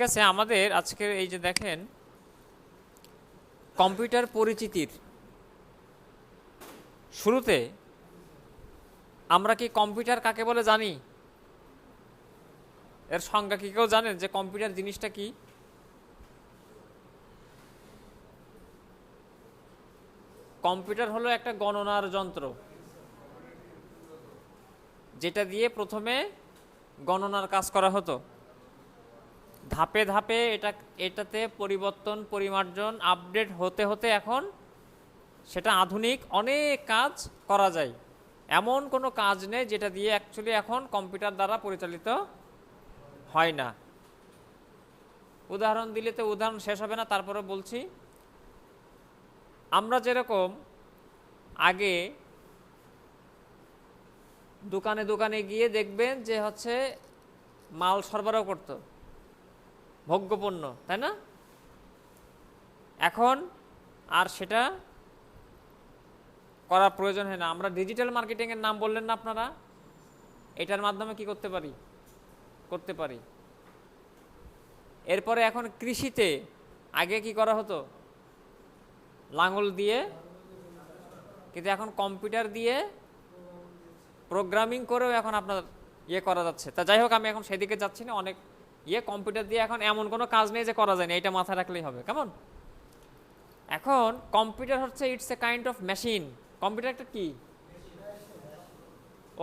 ঠিক আছে আমাদের আজকের এই যে দেখেন, কম্পিউটার পরিচিতির শুরুতে আমরা কি কম্পিউটার কাকে বলে জানি? এর সংজ্ঞা কি কেউ জানেন যে কম্পিউটার জিনিসটা কি? কম্পিউটার হলো একটা গণনার যন্ত্র, যেটা দিয়ে প্রথমে গণনার কাজ করা হতো। ধাপে ধাপে এটা, এটাতে পরিবর্তন, পরিমার্জন, আপডেট হতে হতে এখন সেটা আধুনিক অনেক কাজ করা যায়। এমন কোনো কাজ নেই যেটা দিয়ে অ্যাকচুয়ালি এখন কম্পিউটার দ্বারা পরিচালিত হয় না। উদাহরণ দিলে তো উদাহরণ শেষ হবে না তারপরে বলছি। আমরা যেরকম আগে দোকানে দোকানে গিয়ে দেখবেন যে হচ্ছে মাল সরবরাহ করতো। ভোগ্যপণ্য, তাই না? এখন আর সেটা করার প্রয়োজন হয় না। আমরা ডিজিটাল মার্কেটিংয়ের নাম বললেন না আপনারা? এটার মাধ্যমে কি করতে পারি? করতে পারি। এরপরে এখন কৃষিতে আগে কি করা হতো? লাঙল দিয়ে, কিন্তু এখন কম্পিউটার দিয়ে প্রোগ্রামিং করেও এখন আপনার ইয়ে করা যাচ্ছে। তা যাই হোক, আমি এখন সেদিকে যাচ্ছি না, অনেক ইয়ে কম্পিউটার দিয়ে এখন এমন কোনো কাজ নেই যে করা যায় না এটা মাথায় রাখলেই হবে, কেমন? এখন কম্পিউটার হচ্ছে it's a kind of machine computer একটা কি?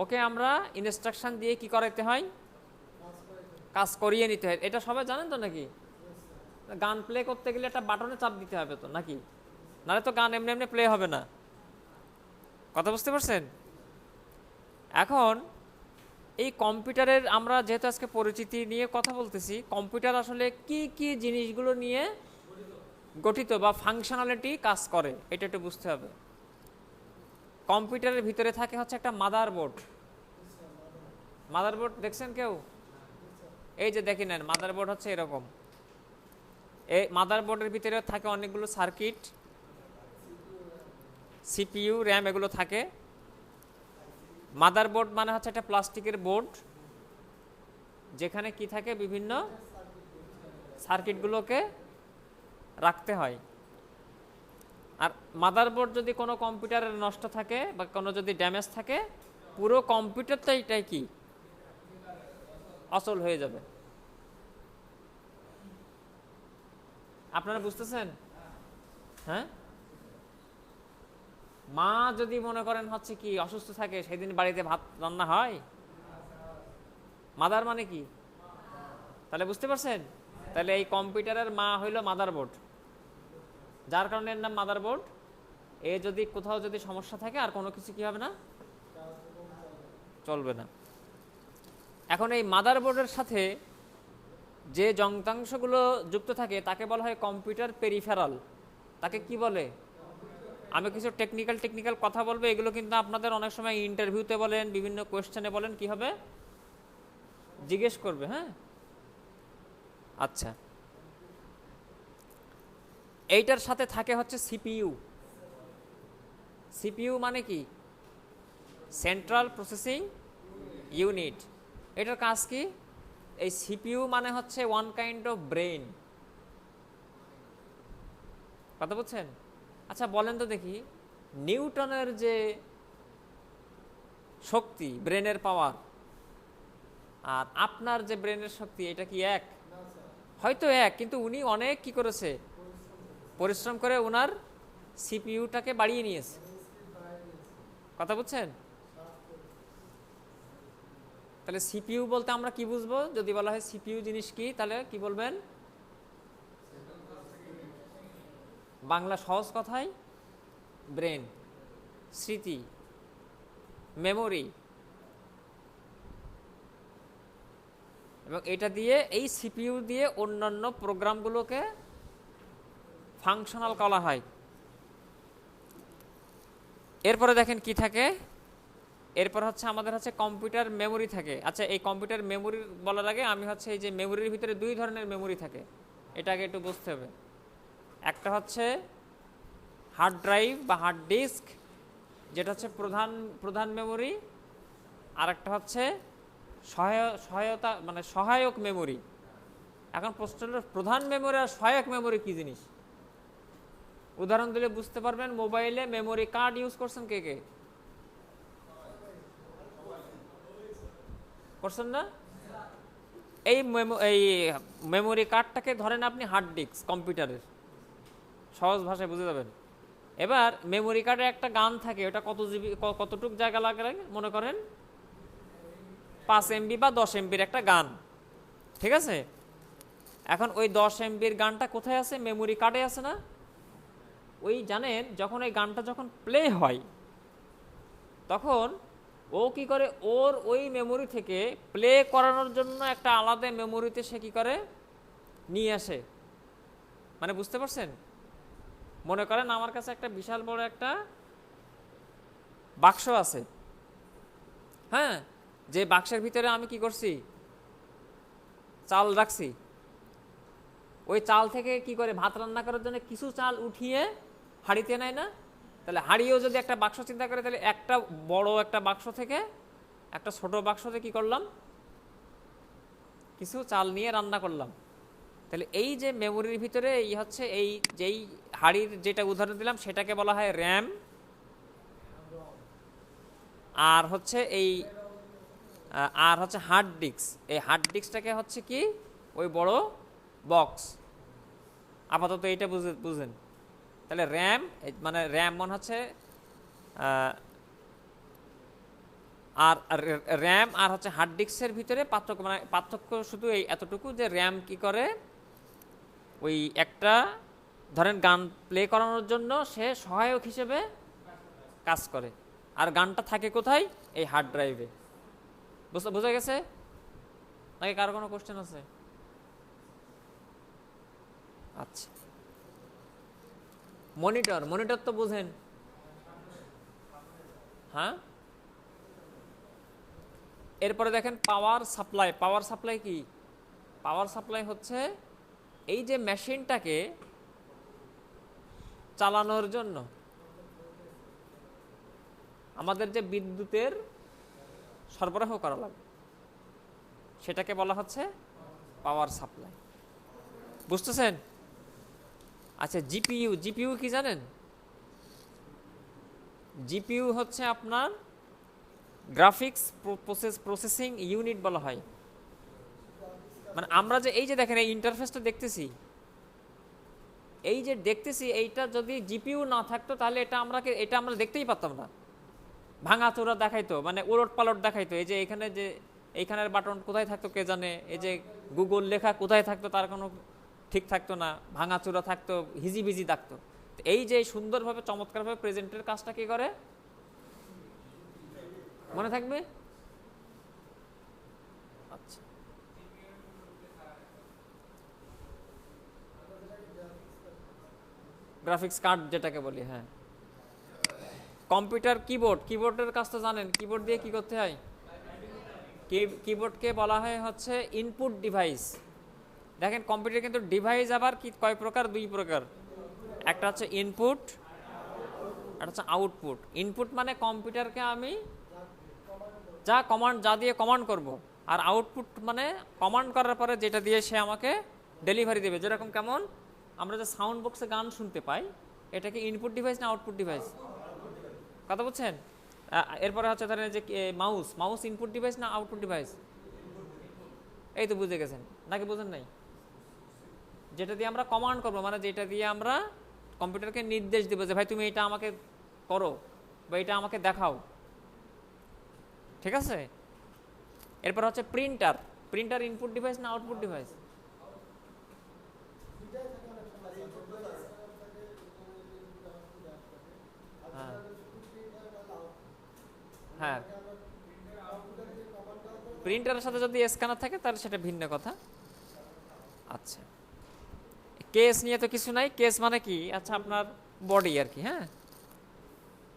ওকে আমরা ইনস্ট্রাকশন দিয়ে কি করাইতে হয়? কাজ করিয়ে নিতে হয়। এটা সবাই জানেন তো নাকি? গান প্লে করতে গেলে একটা বাটনে চাপ দিতে হবে তো, নাকি? নাহলে তো গান এমনি এমনি প্লে হবে না। কথা বুঝতে পারছেন? এখন এই কম্পিউটারের আমরা যেহেতু আজকে পরিচিতি নিয়ে কথা বলতেছি, কম্পিউটার আসলে কি কি জিনিসগুলো নিয়ে গঠিত বা ফাংশনালিটি কাজ করে, এটা একটু বুঝতে হবে। কম্পিউটারের ভিতরে থাকে হচ্ছে একটা মাদার বোর্ড মাদার বোর্ড দেখছেন কেউ? এই যে দেখি নেন মাদার বোর্ড হচ্ছে এরকম। এই মাদার বোর্ডের ভিতরে থাকে অনেকগুলো সার্কিট সিপিইউ র্যাম এগুলো থাকে। মাদার বোর্ড মানে হচ্ছে একটা প্লাস্টিকের বোর্ড, যেখানে কি থাকে বিভিন্ন সার্কিটগুলোকে রাখতে হয়। আর মাদার বোর্ড যদি কোনো কম্পিউটারের নষ্ট থাকে বা কোনো যদি ড্যামেজ থাকে, পুরো কম্পিউটারটা এটাই কি? অচল হয়ে যাবে। আপনারা বুঝতেছেন? হ্যাঁ? মা যদি মনে করেন হচ্ছে কি অসুস্থ থাকে, সেদিন বাড়িতে ভাত রান্না হয়? মাদার মানে কি? তাহলে বুঝতে পারছেন? তাহলে এই কম্পিউটারের মা হইল মাদার বোর্ড। যার কারণে এর নাম মাদার বোর্ড। এ যদি কোথাও যদি সমস্যা থাকে, আর কোনো কিছু কি হবে না? চলবে না। এখন এই মাদার বোর্ডের সাথে যে যন্ত্রাংশগুলো যুক্ত থাকে, তাকে বলা হয় কম্পিউটার পেরিফেরাল। তাকে কি বলে? আমি কিছু টেকনিক্যাল টেকনিক্যাল কথা বলব, এগুলো কিন্তু আপনাদের অনেক সময় ইন্টারভিউতে বলেন, বিভিন্ন কোয়েশ্চেনে বলেন, কি হবে? জিজ্ঞেস করবে হ্যাঁ? আচ্ছা। এইটার সাথে থাকে হচ্ছে সিপিইউ সিপিইউ মানে কি? সেন্ট্রাল প্রসেসিং ইউনিট এটার কাজ কি? এই সিপিইউ মানে হচ্ছে ওয়ান কাইন্ড অফ ব্রেন কথা বুঝছেন? আচ্ছা বলেন তো দেখি। নিউটনের যে শক্তি, ব্রেনের পাওয়ার আর আপনার যে ব্রেনের শক্তি, এটা কি এক? হয়তো এক, কিন্তু উনি অনেক কি করেছে? পরিশ্রম করে ওনার সিপিইউটাকে বাড়িয়ে নিয়েছে। কথা বুঝছেন? তাহলে সিপিইউ বলতে আমরা কি বুঝব? যদি বলা হয় সিপিইউ জিনিস কি, তাহলে কি বলবেন? বাংলা সহজ কথায় ব্রেন, স্মৃতি, মেমোরি। এবং এটা দিয়ে, এই সিপিইউ দিয়ে অন্যান্য প্রোগ্রামগুলোকে ফাংশনাল করা হয়। এরপরে দেখেন কি থাকে? এরপর হচ্ছে আমাদের হচ্ছে কম্পিউটার মেমোরি থাকে। আচ্ছা এই কম্পিউটার মেমোরি বলার আগে আমি হচ্ছে এই যে মেমোরির ভিতরে দুই ধরনের মেমোরি থাকে। এটা আগে একটু বুঝতে হবে। একটা হচ্ছে হার্ড ড্রাইভ বা হার্ড ডিস্ক যেটা হচ্ছে প্রধান প্রধান মেমোরি আর একটা হচ্ছে সহায়, সহায়তা মানে সহায়ক মেমোরি এখন প্রশ্ন প্রধান মেমোরি আর সহায়ক মেমোরি কি জিনিস? উদাহরণ দিলে বুঝতে পারবেন মোবাইলে মেমোরি কার্ড ইউজ করছেন কে কে? করছেন না? এই মেমো- এই মেমোরি কার্ডটাকে ধরেন আপনি হার্ড ডিস্ক কম্পিউটারের সহজ ভাষায় বুঝে যাবেন। এবার মেমোরি কার্ডে একটা গান থাকে, ওটা কত জিবি কতটুক জায়গা লাগে মনে করেন? পাঁচ এমবি বা দশ এমবির একটা গান। ঠিক আছে? এখন ওই দশ এমবির গানটা কোথায় আছে? মেমোরি কার্ডে আছে না? ওই জানেন, যখন ওই গানটা যখন প্লে হয়, তখন ও কি করে? ওর ওই মেমোরি থেকে প্লে করানোর জন্য একটা আলাদা মেমোরিতে সে কি করে? নিয়ে আসে। মানে বুঝতে পারছেন? মনে করেন আমার কাছে একটা বিশাল বড় একটা বাক্স আছে। হ্যাঁ? যে বাক্সের ভিতরে আমি কি করছি? চাল রাখছি। ওই চাল থেকে কি করে ভাত রান্না করার জন্য কিছু চাল উঠিয়ে হাঁড়িতে নেয় না? তাহলে হাঁড়িয়েও যদি একটা বাক্স চিন্তা করে, তাহলে একটা বড় একটা বাক্স থেকে, একটা ছোট বাক্সতে কি করলাম? কিছু চাল নিয়ে রান্না করলাম। তাহলে এই যে মেমোরির ভিতরে এই হচ্ছে, এই যেই হাড়ির যেটা উদাহরণ দিলাম, সেটাকে বলা হয় র্যাম। আর হচ্ছে এই আর হচ্ছে হার্ড ডিস্ক। এই হার্ড ডিস্কটাকে হচ্ছে কি? ওই বড় বক্স। আপাতত এইটা বুঝে, বুঝেন। তাহলে র্যাম মানে র্যাম মনে হচ্ছে আর র্যাম আর হচ্ছে হার্ড ডিস্কের ভিতরে পার্থক্য মানে পার্থক্য শুধু এই এতটুকু যে র্যাম কি করে? ওই একটা ধরেন গান প্লে করানোর জন্য সে সহায়ক হিসেবে কাজ করে। আর গানটা থাকে কোথায়? এই হার্ড ড্রাইভে বুঝতে বোঝা গেছে? নাকি কারও কোনো কোশ্চেন আছে? আচ্ছা। মনিটর মনিটর তো বুঝেন। হ্যাঁ? এরপরে দেখেন পাওয়ার সাপ্লাই পাওয়ার সাপ্লাই কি? পাওয়ার সাপ্লাই হচ্ছে এই যে মেশিনটাকে চালানোর জন্য। আমাদের যে বিদ্যুতের সরবরাহ করা লাগবে, সেটাকে বলা হচ্ছে পাওয়ার সাপ্লাই বুঝতেছেন? আচ্ছা জিপিইউ জিপিইউ কি জানেন? জিপিইউ হচ্ছে আপনার গ্রাফিক্স প্রসেস প্রসেসিং ইউনিট বলা হয়। মানে আমরা যে, এই যে দেখেন, এই ইন্টারফেসটা দেখতেছি এই যে দেখতেছি, এইটা যদি জিপিইউ না থাকতো, তাহলে এটা আমরা এটা আমরা দেখতেই পারতাম না। ভাঙা চোরা দেখাইতো মানে উলট পালট দেখাইতো, এই যে এখানে যে, এইখানের বাটন কোথায় থাকতো কে জানে, এই যে গুগল লেখা কোথায় থাকতো, তার কোনো ঠিক থাকতো না ভাঙা চোরা থাকতো, হিজিবিজি থাকতো। এই যে সুন্দরভাবে, চমৎকারভাবে প্রেজেন্টের কাজটা কি করে? মনে থাকবে আচ্ছা গ্রাফিক্স কার্ড যেটাকে বলি হ্যাঁ। কম্পিউটার কিবোর্ড কিবোর্ডের কাজ তো জানেন কিবোর্ড দিয়ে কি করতে হয়? কিবোর্ডকে বলা হয় হচ্ছে ইনপুট ডিভাইস দেখেন কম্পিউটার কিন্তু ডিভাইস আবার কি, কয় প্রকার? দুই প্রকার। একটা হচ্ছে ইনপুট একটা হচ্ছে আউটপুট ইনপুট মানে কম্পিউটারকে আমি যা কমান্ড যা দিয়ে কমান্ড করব। আর আউটপুট মানে কমান্ড করার পরে যেটা দিয়ে সে আমাকে ডেলিভারি দেবে। যেরকম কেমন? আমরা যে সাউন্ড বক্সে গান শুনতে পাই এটা কি ইনপুট ডিভাইস না আউটপুট ডিভাইস কথা বলছেন? এরপরে হচ্ছে ধরেন যে মাউস মাউস ইনপুট ডিভাইস না আউটপুট ডিভাইস এই তো বুঝে গেছেন। নাকি বুঝেন নাই? যেটা দিয়ে আমরা কমান্ড করব মানে যেটা দিয়ে আমরা কম্পিউটারকে নির্দেশ দেবো যে, ভাই, তুমি এটা আমাকে করো বা এটা আমাকে দেখাও। ঠিক আছে? এরপর হচ্ছে প্রিন্টার প্রিন্টার ইনপুট ডিভাইস না আউটপুট ডিভাইস হ্যাঁ। প্রিন্টারের সাথে যদি স্ক্যানার থাকে, তাহলে সেটা ভিন্ন কথা। আচ্ছা। কেস নিয়ে তো কিছু নাই। কেস মানে কি? আচ্ছা আপনার বডি আর কি হ্যাঁ?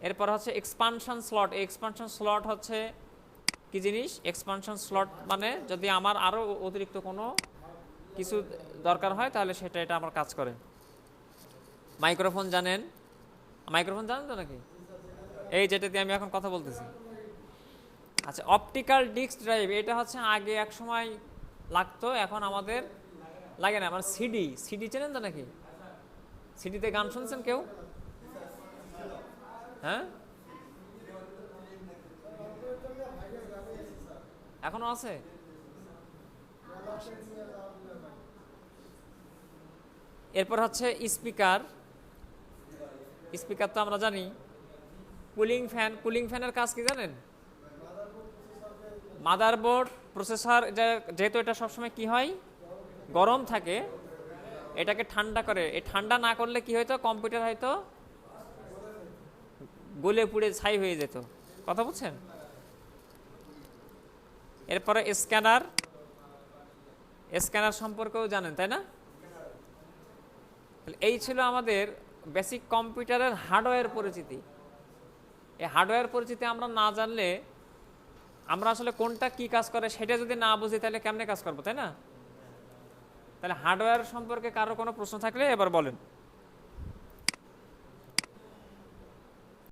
এরপর হচ্ছে এক্সপানশন স্লট এক্সপানশন স্লট হচ্ছে কি জিনিস? এক্সপানশন স্লট মানে যদি আমার আরও অতিরিক্ত কোনো কিছু দরকার হয়, তাহলে সেটা, এটা আমার কাজ করে। মাইক্রোফোন জানেন? মাইক্রোফোন জানেন তো নাকি? এই যেটা দিয়ে আমি এখন কথা বলতেছি। আচ্ছা অপটিক্যাল ডিস্ক ড্রাইভ এটা হচ্ছে আগে এক সময় লাগতো, এখন আমাদের লাগে না আমার সিডি সিডি চেনেন তো নাকি? সিডিতে গান শুনছেন কেউ? হ্যাঁ? এখনও আছে? এরপর হচ্ছে স্পিকার স্পিকার তো আমরা জানি। কুলিং ফ্যান কুলিং ফ্যানের কাজ কি জানেন? মাদারবোর্ড প্রসেসর যেহেতু এটা সবসময় কি হয়? গরম থাকে, এটাকে ঠান্ডা করে। এই ঠান্ডা না করলে কি হয়তো কম্পিউটার হয়তো গলে পুড়ে ছাই হয়ে যেত। কথা বুঝছেন? এরপরে স্ক্যানার। স্ক্যানার সম্পর্কেও জানেন, তাই না? এই ছিল আমাদের বেসিক কম্পিউটারের হার্ডওয়্যার পরিচিতি। এই হার্ডওয়্যার পরিচিতি আমরা না জানলে আমরা আসলে কোনটা কি কাজ করে সেটা যদি না বুঝি তাহলে কেমনে কাজ করব, তাই না? তাহলে হার্ডওয়্যার সম্পর্কে কারও কোনো প্রশ্ন থাকলে এবার বলেন।